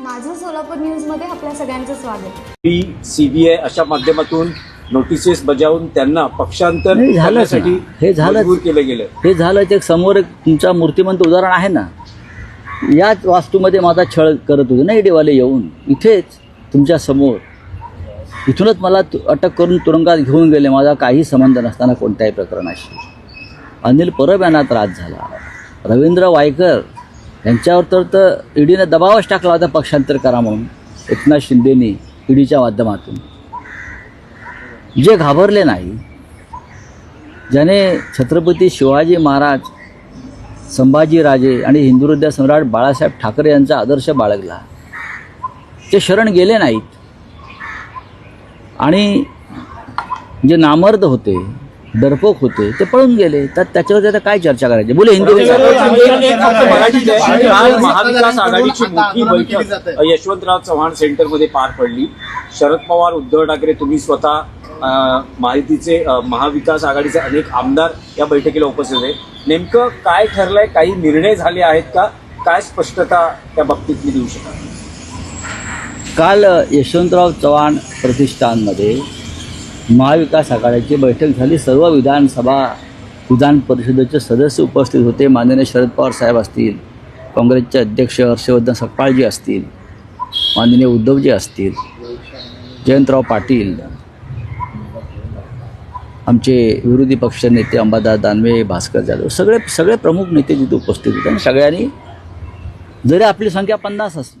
माझं सोलापूर न्यूजमध्ये आपल्या सगळ्यांचं स्वागत. पी सीबीआय अशा माध्यमातून नोटिसेस बजावून त्यांना पक्षांतर नाही, झालंच करण्यासाठी. हे झालंच. मजबूर केलं गेलं. हे झालं ते समोर एक तुमचा मूर्तिमंत उदाहरण आहे ना. याच वास्तूमध्ये माझा छळ करत होते. ना ईडीवाले येऊन इथेच तुमच्यासमोर. इथूनच मला तु- अटक करून तुरुंगात घेऊन गेले. माझा काही संबंध नसताना कोणत्याही प्रकरणाशी. अनिल परब यांना त्रास झाला. रवींद्र वायकर यांच्यावर तर तर ईडीने दबावच टाकला होता पक्षांतर करा म्हणून. एकनाथ शिंदेनी ईडीच्या माध्यमातून. जे घाबरले नाही ज्याने छत्रपती शिवाजी महाराज संभाजीराजे आणि हिंदुहृदय सम्राट बाळासाहेब ठाकरे यांचा आदर्श बाळगला. ते शरण गेले नाहीत. आणि जे नामर्द होते डरपोक होते ते पळून गेले. तर त्याच्यावर आता काय चर्चा करायची? बोले हिंदी महाविकास आघाडीची मोठी बैठक यशवंतराव चव्हाण सेंटरमध्ये पार पडली. शरद पवार उद्धव ठाकरे तुम्ही स्वतः माहितीचे महाविकास आघाडीचे अनेक आमदार या बैठकीला उपस्थित होते. नेमकं काय ठरलंय? काही निर्णय झाले आहेत का? काय स्पष्टता त्या बाबतीत मी देऊ शकाल काल यशवंतराव चव्हाण प्रतिष्ठानमध्ये महाविकास आघाडीची बैठक झाली. सर्व विधानसभा विधान परिषदेचे सदस्य उपस्थित होते. माननीय शरद पवार साहेब असतील काँग्रेसचे अध्यक्ष हर्षवर्धन सपकाळजी असतील माननीय उद्धवजी असतील जयंतराव पाटील आमचे विरोधी पक्ष नेते अंबादास दानवे भास्कर जाधव सगळे सगळे प्रमुख नेते तिथे उपस्थित होते. आणि सगळ्यांनी जरी आपली संख्या पन्नास असली